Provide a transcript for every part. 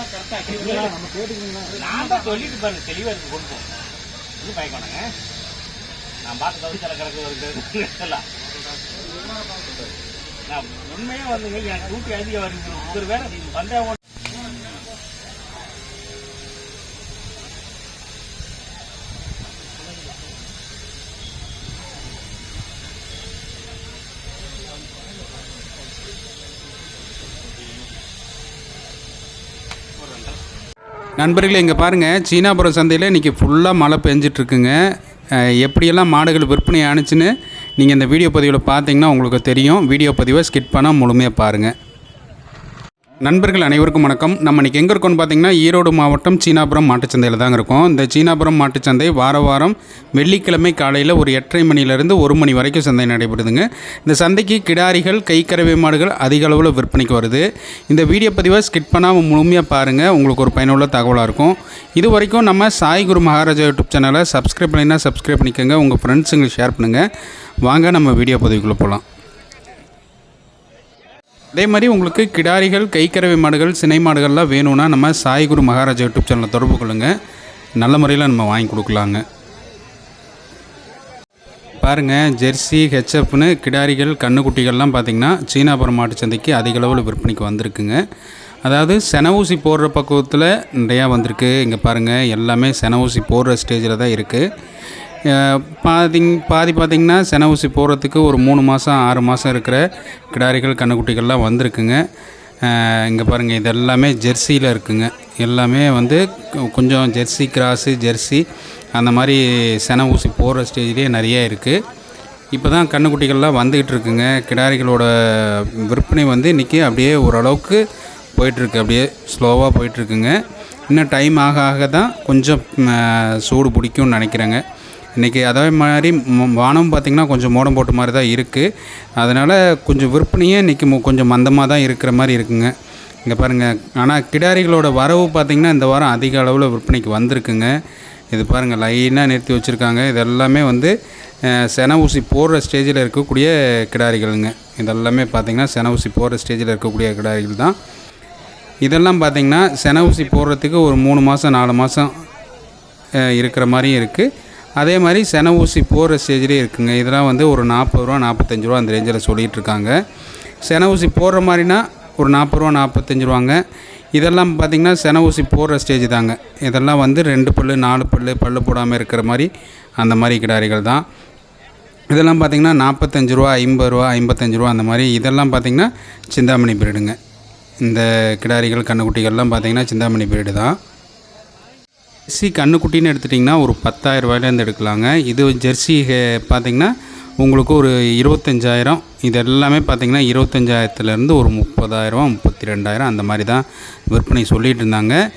நம்ம கேட்டுக்கீங்களா நான் தான் சொல்லிட்டு பாருங்க தெளிவா இருக்கு கொண்டு போ. இது பயக்கணுங்க. நான் பார்த்து கவிச்சால கிடக்கு வருது நான் உண்மையா வந்துங்க எனக்கு டூட்டி அதிகம் வருது ஒரு வேலை வந்தா நண்பர்களே இங்கே பாருங்கள் சீனாபுரம் சந்தையில் இன்றைக்கி ஃபுல்லாக மழை பெஞ்சிட்ருக்குங்க. எப்படியெல்லாம் மாடுகள் விற்பனை ஆணுச்சுன்னு நீங்கள் இந்த வீடியோ பதிவில் பார்த்தீங்கன்னா உங்களுக்கு தெரியும். வீடியோ பதிவை ஸ்கிட் பண்ணால் முழுமையாக பாருங்கள் நண்பர்கள் அனைவருக்கும் வணக்கம். நம்ம இன்றைக்கி எங்கே இருக்கோம்னு பார்த்தீங்கன்னா ஈரோடு மாவட்டம் சீனாபுரம் மாட்டுச்சந்தையில் தாங்க இருக்கோம். இந்த சீனாபுரம் மாட்டுச்சந்தை வார வாரம் வெள்ளிக்கிழமை காலையில் ஒரு எட்டரை மணிலேருந்து ஒரு மணி வரைக்கும் சந்தை நடைபெறுதுங்க. இந்த சந்தைக்கு கிடாரிகள் கைக்கறவை மாடுகள் அதிக அளவில் விற்பனைக்கு வருது. இந்த வீடியோ பதிவை ஸ்கிட் பண்ணாமல் முழுமையாக பாருங்கள் உங்களுக்கு ஒரு பயனுள்ள தகவலாக இருக்கும். இது வரைக்கும் நம்ம சாய் குரு மகாராஜா யூடியூப் சேனலை சப்ஸ்கிரைப் பண்ணினா சப்ஸ்கிரைப் பண்ணிக்கோங்க. உங்கள் ஃப்ரெண்ட்ஸுங்களுக்கு ஷேர் பண்ணுங்கள் வாங்க நம்ம வீடியோ பதிவுக்குள்ளே போகலாம் அதே மாதிரி உங்களுக்கு கிடாரிகள் கைக்கரவை மாடுகள் சினை மாடுகள்லாம் வேணும்னா நம்ம சாய்குரு மகாராஜா யூடியூப் சேனலை தொடர்பு கொள்ளுங்கள் நல்ல முறையில் நம்ம வாங்கி கொடுக்கலாங்க. பாருங்கள் ஜெர்சி ஹெச்எஃப்னு கிடாரிகள் கண்ணுக்குட்டிகள்லாம் பார்த்திங்கன்னா சீனாபுரம் மாட்டு சந்தைக்கு அதிக அளவில் விற்பனைக்கு வந்திருக்குங்க. அதாவது செனவூசி போடுற பக்குவத்தில் நிறையா வந்திருக்கு. இங்கே பாருங்கள் எல்லாமே செனவூசி போடுற ஸ்டேஜில் தான் இருக்குது பாதிங் பாதி பார்த்திங்கன்னா சென ஊசி போடுறதுக்கு ஒரு மூணு மாதம் ஆறு மாதம் இருக்கிற கிடாரிகள் கண்ணுக்குட்டிகள்லாம் வந்திருக்குங்க. இங்கே பாருங்கள் இது எல்லாமே ஜெர்சியில் இருக்குங்க. எல்லாமே வந்து கொஞ்சம் ஜெர்சி கிராஸு ஜெர்சி அந்த மாதிரி சென ஊசி போடுற ஸ்டேஜ்லேயே நிறைய இருக்குது இப்போ தான் கண்ணுக்குட்டிகள்லாம் வந்துக்கிட்டு இருக்குங்க. கிடாரிகளோட விற்பனை வந்து இன்றைக்கி அப்படியே ஓரளவுக்கு போயிட்டுருக்கு. அப்படியே ஸ்லோவாக போயிட்டுருக்குங்க. இன்னும் டைம் ஆக ஆக தான் கொஞ்சம் சூடு பிடிக்கும்னு நினைக்கிறேங்க. இன்றைக்கி அதே மாதிரி ம- வானம் பார்த்திங்கன்னா கொஞ்சம் மோடம் போட்ட மாதிரி தான் இருக்குது அதனால் கொஞ்சம் விற்பனையே இன்றைக்கி கொஞ்சம் மந்தமாக தான் இருக்கிற மாதிரி இருக்குங்க. இங்கே பாருங்கள் ஆனால் கிடாரிகளோட வரவு பார்த்திங்கன்னா இந்த வாரம் அதிக அளவில் விற்பனைக்கு வந்திருக்குங்க. இது பாருங்கள் லைனாக நிறுத்தி வச்சுருக்காங்க. இதெல்லாமே வந்து சென ஊசி போடுற ஸ்டேஜில் இருக்கக்கூடிய கிடாரிகளுங்க. இதெல்லாமே பார்த்திங்கன்னா சென ஊசி போடுற ஸ்டேஜில் இருக்கக்கூடிய கிடாரிகள் தான். இதெல்லாம் பார்த்திங்கன்னா சென ஊசி போடுறதுக்கு ஒரு மூணு மாதம் நாலு மாதம் இருக்கிற மாதிரியும் இருக்குது அதே மாதிரி சென ஊசி போடுற ஸ்டேஜ்லேயே இருக்குங்க. இதெல்லாம் வந்து ஒரு நாற்பது ரூபா நாற்பத்தஞ்சு ரூபா அந்த ரேஞ்சில் சொல்லிகிட்டு இருக்காங்க. சென ஊசி போடுற மாதிரினா ஒரு நாற்பது ரூபா நாற்பத்தஞ்சு ரூபாங்க. இதெல்லாம் பார்த்திங்கன்னா சென ஊசி போடுற ஸ்டேஜ் தாங்க. இதெல்லாம் வந்து ரெண்டு பல்லு நாலு பல்லு பல்லு போடாமல் இருக்கிற மாதிரி அந்த மாதிரி கிடாரிகள் தான். இதெல்லாம் பார்த்திங்கன்னா நாற்பத்தஞ்சு ரூபா ஐம்பது ரூபா ஐம்பத்தஞ்சு ரூபா அந்த மாதிரி இதெல்லாம் பார்த்திங்கன்னா சிந்தாமணி பிரீடுங்க இந்த கிடாரிகள் கண்ணுக்குட்டிகள்லாம் பார்த்திங்கன்னா சிந்தாமணி பிரீடு தான். ஜெர்சி கண்ணுக்குட்டின்னு எடுத்துட்டிங்கன்னா ஒரு பத்தாயிரம் ரூபாயிலேருந்து எடுக்கலாங்க. இது ஜெர்சி ஹே- உங்களுக்கு ஒரு இருபத்தஞ்சாயிரம். இது எல்லாமே பார்த்திங்கன்னா இருபத்தஞ்சாயிரத்துலேருந்து ஒரு முப்பதாயிரம் முப்பத்தி ரெண்டாயிரம் அந்த மாதிரி தான் விற்பனை சொல்லிகிட்டு இருந்தாங்க.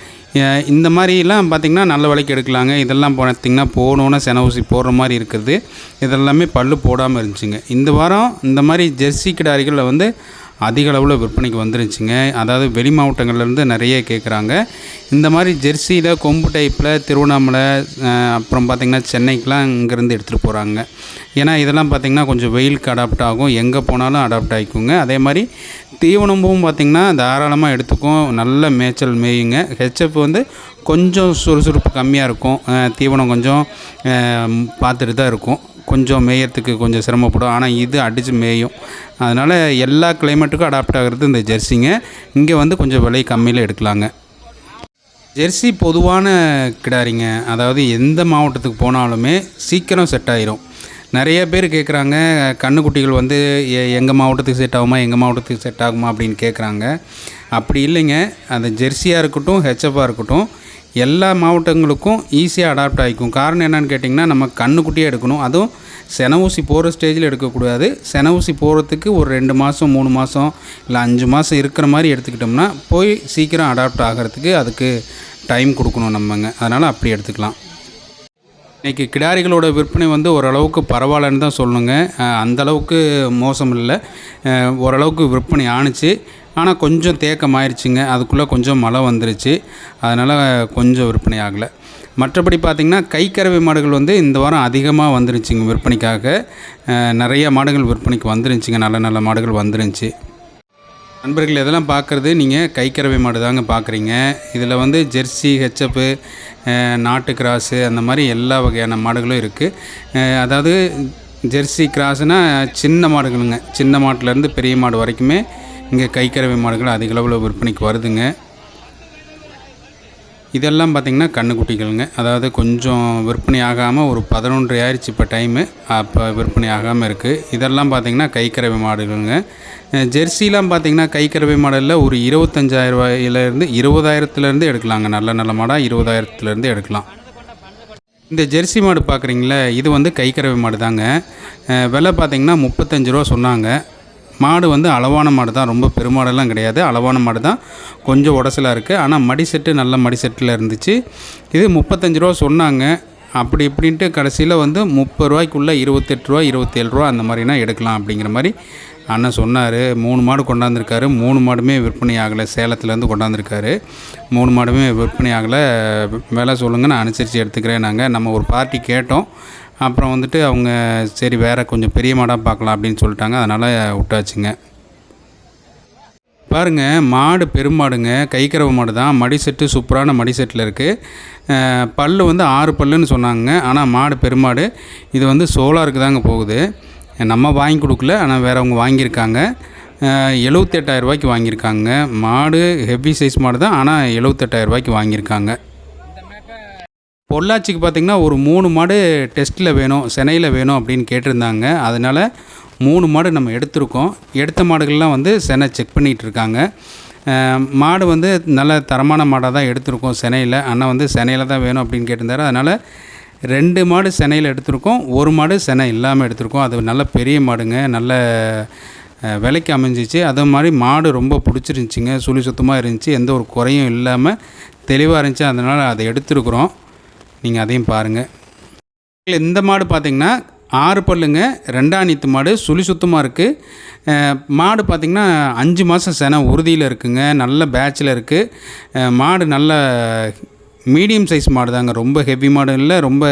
இந்த மாதிரிலாம் பார்த்திங்கன்னா நல்ல விலைக்கு எடுக்கலாங்க. இதெல்லாம் பார்த்திங்கன்னா போகணுன்னா சென ஊசி போடுற மாதிரி இருக்குது. இதெல்லாமே பல்லு போடாமல் இருந்துச்சுங்க. இந்த வாரம் இந்த மாதிரி ஜெர்சி கிடாரிகளில் வந்து அதிக அளவில் விற்பனைக்கு வந்துருச்சுங்க. அதாவது வெளி மாவட்டங்கள்லேருந்து நிறைய கேட்குறாங்க இந்த மாதிரி ஜெர்சியில் கொம்பு டைப்பில் திருவண்ணாமலை அப்புறம் பார்த்திங்கன்னா சென்னைக்கெலாம் இங்கேருந்து எடுத்துகிட்டு போகிறாங்க ஏன்னா இதெல்லாம் பார்த்திங்கன்னா கொஞ்சம் வெயிலுக்கு அடாப்ட் ஆகும். எங்கே போனாலும் அடாப்ட் ஆகிக்குங்க அதே மாதிரி தீவனமும் பார்த்திங்கன்னா தாராளமாக எடுத்துக்கும். நல்ல மேய்ச்சல் மேயுங்க. ஹெச்எஃப் வந்து கொஞ்சம் சுறுசுறுப்பு கம்மியாக இருக்கும். தீவனம் கொஞ்சம் பார்த்துட்டு தான் இருக்கும். கொஞ்சம் மேயறதுக்கு கொஞ்சம் சிரமப்படும். ஆனால் இது அடித்து மேயும். அதனால் எல்லா கிளைமேட்டுக்கும் அடாப்ட் ஆகிறது இந்த ஜெர்சிங்க. இங்கே வந்து கொஞ்சம் விலை கம்மியில் எடுக்கலாங்க. ஜெர்சி பொதுவான கிடாரிங்க. அதாவது எந்த மாவட்டத்துக்கு போனாலுமே சீக்கிரம் செட் ஆயிரும். நிறைய பேர் கேட்குறாங்க கண்ணுக்குட்டிகள் வந்து எங்கள் மாவட்டத்துக்கு செட் ஆகுமா எங்கள் மாவட்டத்துக்கு செட் ஆகுமா? அப்படின்னு கேட்குறாங்க அப்படி இல்லைங்க. அந்த ஜெர்சியாக இருக்கட்டும் ஹெச்எஃபாக இருக்கட்டும் எல்லா மாவட்டங்களுக்கும் ஈஸியாக அடாப்ட் ஆகிக்கும். காரணம் என்னன்னு கேட்டிங்கன்னா நம்ம கண்ணுக்குட்டியே எடுக்கணும். அதுவும் சென ஊசி போகிற ஸ்டேஜில் எடுக்கக்கூடாது. சென ஊசி போகிறதுக்கு ஒரு ரெண்டு மாதம் மூணு மாதம் இல்லை அஞ்சு மாதம் இருக்கிற மாதிரி எடுத்துக்கிட்டோம்னா போய் சீக்கிரம் அடாப்ட் ஆகிறதுக்கு அதுக்கு டைம் கொடுக்கணும் நம்மங்க. அதனால் அப்படி எடுத்துக்கலாம். இன்றைக்கி கிடாரிகளோட விற்பனை வந்து ஓரளவுக்கு பரவாயில்லன்னு தான் சொல்லணுங்க அந்தளவுக்கு மோசம் இல்லை. ஓரளவுக்கு விற்பனை ஆணுச்சு. ஆனால் கொஞ்சம் தேக்கம் ஆயிடுச்சுங்க அதுக்குள்ளே கொஞ்சம் மழை வந்துருச்சு. அதனால் கொஞ்சம் விற்பனை ஆகலை. மற்றபடி பார்த்திங்கன்னா கைக்கறவை மாடுகள் வந்து இந்த வாரம் அதிகமாக வந்துருச்சுங்க விற்பனைக்காக. நிறைய மாடுகள் விற்பனைக்கு வந்துருந்துச்சுங்க நல்ல நல்ல மாடுகள் வந்துருந்துச்சு. நண்பர்கள் இதெல்லாம் பார்க்குறது நீங்கள் கைக்கறவை மாடு தாங்க பார்க்குறீங்க இதில் வந்து ஜெர்சி ஹெச்சப்பு நாட்டு கிராஸு அந்த மாதிரி எல்லா வகையான மாடுகளும் இருக்குது அதாவது ஜெர்சி கிராஸ்னால் சின்ன மாடுகளுங்க. சின்ன மாட்டிலேருந்து பெரிய மாடு வரைக்குமே இங்கே கைக்கறவை மாடுகள் அதிக அளவில் விற்பனைக்கு வருதுங்க. இதெல்லாம் பார்த்திங்கன்னா கண்ணுக்குட்டிகளுங்க அதாவது கொஞ்சம் விற்பனை ஆகாமல் ஒரு பதினொன்று ஆயிடுச்சு இப்போ டைமு அப்போ விற்பனை ஆகாமல் இருக்குது இதெல்லாம் பார்த்திங்கன்னா கைக்கறவை மாடுகளுங்க. ஜெர்சிலாம் பார்த்திங்கன்னா கைக்கறவை மாடலில் ஒரு இருபத்தஞ்சாயிரம் ரூபாயிலேருந்து இருபதாயிரத்துலேருந்து எடுக்கலாங்க. நல்ல நல்ல மாடாக இருபதாயிரத்துலேருந்து எடுக்கலாம். இந்த ஜெர்சி மாடு பார்க்குறீங்களே இது வந்து கைக்கறவை மாடு தாங்க விலை பார்த்திங்கன்னா முப்பத்தஞ்சு ரூபா சொன்னாங்க. மாடு வந்து அளவான மாடு தான். ரொம்ப பெருமாடெல்லாம் கிடையாது. அளவான மாடு தான். கொஞ்சம் உடசலாக இருக்குது ஆனால் மடி செட்டு நல்ல மடி செட்டில் இருந்துச்சு. இது முப்பத்தஞ்சு ரூபா சொன்னாங்க. அப்படி இப்படின்ட்டு கடைசியில் வந்து முப்பது ரூபாய்க்குள்ளே இருபத்தெட்டு ரூபா இருபத்தேழு ரூபா அந்த மாதிரினா எடுக்கலாம் அப்படிங்கிற மாதிரி அண்ணன் சொன்னார். மூணு மாடு கொண்டாந்துருக்காரு. மூணு மாடுமே விற்பனை ஆகலை. சேலத்துலேருந்து கொண்டாந்துருக்காரு. மூணு மாடுமே விற்பனை ஆகலை. விலை சொல்லுங்கள் நான் அனுசரித்து எடுத்துக்கிறேன் நாங்கள் நம்ம ஒரு பார்ட்டி கேட்டோம். அப்புறம் வந்துட்டு அவங்க சரி வேறு கொஞ்சம் பெரிய மாடாக பார்க்கலாம் அப்படின்னு சொல்லிட்டாங்க. அதனால் விட்டாச்சுங்க. பாருங்க மாடு பெருமாடுங்க கைக்கறவை மாடு தான் மடி செட்டு சூப்பரான மடி செட்டில் இருக்குது பல் வந்து ஆறு பல்லுன்னு சொன்னாங்க. ஆனால் மாடு பெருமாடு இது வந்து சோலாருக்கு தாங்க போகுது. நம்ம வாங்கி கொடுக்கல ஆனால் வேறவங்க வாங்கியிருக்காங்க. எழுபத்தெட்டாயிரரூபாய்க்கு வாங்கியிருக்காங்க. மாடு ஹெவி சைஸ் மாடு தான் ஆனால் எழுபத்தெட்டாயிரம் ரூபாய்க்கு வாங்கியிருக்காங்க. பொள்ளாச்சிக்கு பார்த்திங்கன்னா ஒரு மூணு மாடு டெஸ்ட்டில் வேணும் சென்னையில் வேணும் அப்படின்னு கேட்டிருந்தாங்க. அதனால் மூணு மாடு நம்ம எடுத்திருக்கோம். எடுத்த மாடுகள்லாம் வந்து செனை செக் பண்ணிகிட்டு இருக்காங்க. மாடு வந்து நல்ல தரமான மாடாக தான் எடுத்திருக்கோம் சென்னையில். அண்ணா வந்து சென்னையில் தான் வேணும் அப்படின்னு கேட்டிருந்தாரு. அதனால் ரெண்டு மாடு சென்னையில் எடுத்திருக்கோம். ஒரு மாடு சென்னை இல்லாமல் எடுத்திருக்கோம். அது நல்ல பெரிய மாடுங்க. நல்ல விலைக்கு அமைஞ்சிச்சு. அதே மாதிரி மாடு ரொம்ப பிடிச்சிருந்துச்சிங்க. சுழி சுத்தமாக இருந்துச்சு. எந்த ஒரு குறையும் இல்லாமல் தெளிவாக இருந்துச்சு. அதனால் அதை எடுத்துருக்குறோம். நீங்கள் அதையும் பாருங்கள் இந்த மாடு பார்த்தீங்கன்னா ஆறு பல்லுங்க ரெண்டாணித்து மாடு சுழி சுத்தமாக இருக்குது மாடு பார்த்திங்கன்னா அஞ்சு மாதம் சென உறுதியில் இருக்குங்க. நல்ல பேட்சில் இருக்குது மாடு நல்ல மீடியம் சைஸ் மாடு தாங்க ரொம்ப ஹெவி மாடும் இல்லை ரொம்ப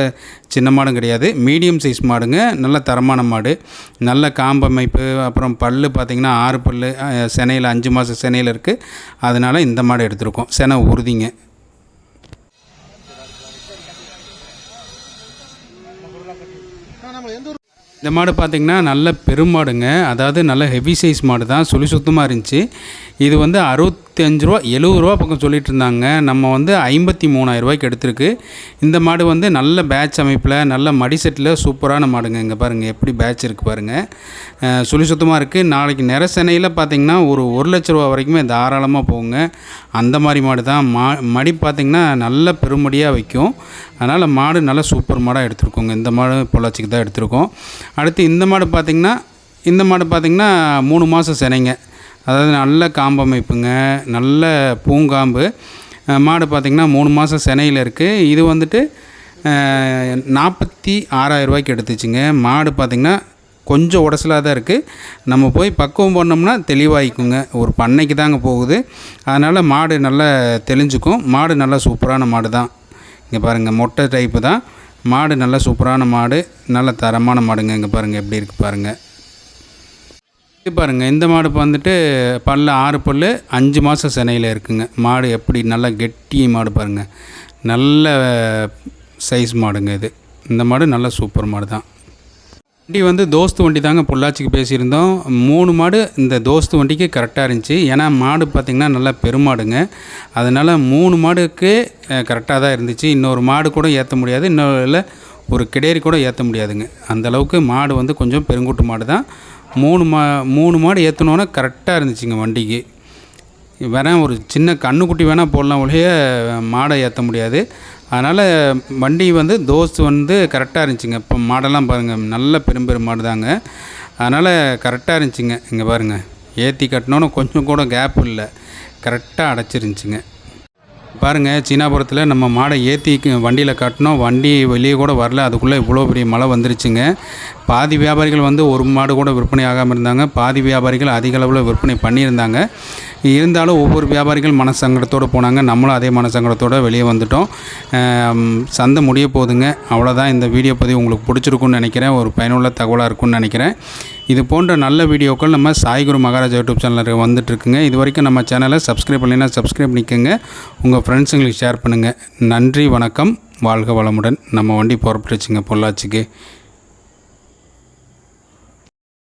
சின்ன மாடும் கிடையாது. மீடியம் சைஸ் மாடுங்க. நல்ல தரமான மாடு. நல்ல காம்பமைப்பு அப்புறம் பல்லு பார்த்திங்கன்னா ஆறு பல்லு செனையில் அஞ்சு மாதம் செனையில் இருக்குது அதனால் இந்த மாடு எடுத்திருக்கோம். செனை உறுதிங்க. இந்த மாடு பார்த்திங்கன்னா நல்ல பெருமாடுங்க அதாவது நல்ல ஹெவி சைஸ் மாடு தான் சுழி சுத்தமாக இருந்துச்சு. இது வந்து அறுபத்தஞ்சு ரூபா எழுபது ரூபா பக்கம் சொல்லிட்டு இருந்தாங்க நம்ம வந்து ஐம்பத்தி மூணாயிரம் ரூபாய்க்கு எடுத்திருக்கு. இந்த மாடு வந்து நல்ல பேட்ச் அமைப்பில் நல்ல மடி செட்டில் சூப்பரான மாடுங்க. இங்கே பாருங்கள் எப்படி பேட்ச் இருக்குது பாருங்கள் சுழி சுத்தமாக இருக்குது நாளைக்கு நிறசனையில் பார்த்திங்கன்னா ஒரு ஒரு லட்ச ரூபா வரைக்குமே தாராளமாக போகுங்க. அந்த மாதிரி மாடு தான். மா மடி பார்த்திங்கன்னா நல்ல பெருமடியாக வைக்கும். அதனால் மாடு நல்ல சூப்பர் மாடாக எடுத்துருக்கோங்க. இந்த மாடு பொள்ளாச்சிக்கு தான் எடுத்திருக்கோம். அடுத்து இந்த மாடு பார்த்திங்கன்னா இந்த மாடு பார்த்திங்கன்னா மூணு மாதம் சினைங்க. அதாவது நல்ல காம்பமைப்புங்க நல்ல பூங்காம்பு. மாடு பார்த்திங்கன்னா மூணு மாதம் சென்னையில் இருக்குது இது வந்துட்டு நாற்பத்தி ஆறாயிரம் ரூபாய்க்கு எடுத்துச்சுங்க. மாடு பார்த்திங்கன்னா கொஞ்சம் உடசலாக தான் இருக்குது நம்ம போய் பக்குவம் பண்ணோம்னா தெளிவாகிக்குங்க ஒரு பண்ணைக்கு தாங்க போகுது. அதனால் மாடு நல்லா தெளிஞ்சுக்கும். மாடு நல்லா சூப்பரான மாடு தான். இங்கே பாருங்கள் மொட்டை டைப்பு தான். மாடு நல்ல சூப்பரான மாடு நல்ல தரமான மாடுங்க. இங்கே பாருங்கள் எப்படி இருக்குது பாருங்கள் இது பாருங்கள் இந்த மாடு இப்போ வந்துட்டு பல்ல ஆறு பல்லு அஞ்சு மாதம் சென்னையில் இருக்குங்க. மாடு எப்படி நல்லா கெட்டி மாடு பாருங்கள் நல்ல சைஸ் மாடுங்க இது. இந்த மாடு நல்ல சூப்பர் மாடு தான். வண்டி வந்து தோஸ்து வண்டி தாங்க பொள்ளாச்சிக்கு பேசியிருந்தோம். மூணு மாடு இந்த தோஸ்து வண்டிக்கு கரெக்டாக இருந்துச்சு. ஏன்னா மாடு பார்த்திங்கன்னா நல்லா பெருமாடுங்க. அதனால் மூணு மாடுக்கு கரெக்டாக தான் இருந்துச்சு. இன்னொரு மாடு கூட ஏற்ற முடியாது. இன்னொரு ஒரு கிடேரி கூட ஏற்ற முடியாதுங்க. அந்தளவுக்கு மாடு வந்து கொஞ்சம் பெருங்கூட்டு மாடு தான். மூணு மா மூணு மாடு ஏற்றணுன்னா கரெக்டாக இருந்துச்சுங்க வண்டிக்கு. வேணால் ஒரு சின்ன கண்ணுக்குட்டி வேணால் போடலாம் ஒழிய மாடை ஏற்ற முடியாது. அதனால் வண்டி வந்து தோஸ்து வந்து கரெக்டாக இருந்துச்சுங்க. இப்போ மாடெல்லாம் பாருங்கள் நல்ல பெரும் பெரும் மாடு தாங்க அதனால் கரெக்டாக இருந்துச்சுங்க. இங்கே பாருங்கள் ஏற்றி கட்டினோன்னு கொஞ்சம் கூட கேப் இல்லை. கரெக்டாக அடைச்சிருந்துச்சிங்க. பாருங்கள் சீனாபுரத்தில் நம்ம மாடை ஏற்றி வண்டியில் கட்டினோம். வண்டி வெளியே கூட வரல. அதுக்குள்ளே இவ்வளோ பெரிய மழை வந்துருச்சுங்க. பாதி வியாபாரிகள் வந்து ஒரு மாடு கூட விற்பனை ஆகாமல் இருந்தாங்க. பாதி வியாபாரிகள் அதிக அளவில் விற்பனை பண்ணியிருந்தாங்க. இருந்தாலும் ஒவ்வொரு வியாபாரிகள் மனசங்கடத்தோடு போனாங்க. நம்மளும் அதே மனசங்கடத்தோடு வெளியே வந்துட்டோம். சந்தை முடிய போகுதுங்க அவ்வளோதான் இந்த வீடியோ பதிவு உங்களுக்கு பிடிச்சிருக்குன்னு நினைக்கிறேன். ஒரு பயனுள்ள தகவலாக இருக்கும்னு நினைக்கிறேன். இது போன்ற நல்ல வீடியோக்கள் நம்ம சாய்குரு மகாராஜா யூடியூப் சேனலில் வந்துட்டுருக்குங்க. இது வரைக்கும் நம்ம சேனலை சப்ஸ்கிரைப் பண்ணலைன்னா சப்ஸ்கிரைப் பண்ணிக்கோங்க. உங்கள் ஃப்ரெண்ட்ஸுங்களுக்கு ஷேர் பண்ணுங்கள் நன்றி வணக்கம். வாழ்க வளமுடன். நம்ம வண்டி புறப்பட்டுச்சுங்க பொள்ளாச்சிக்கு.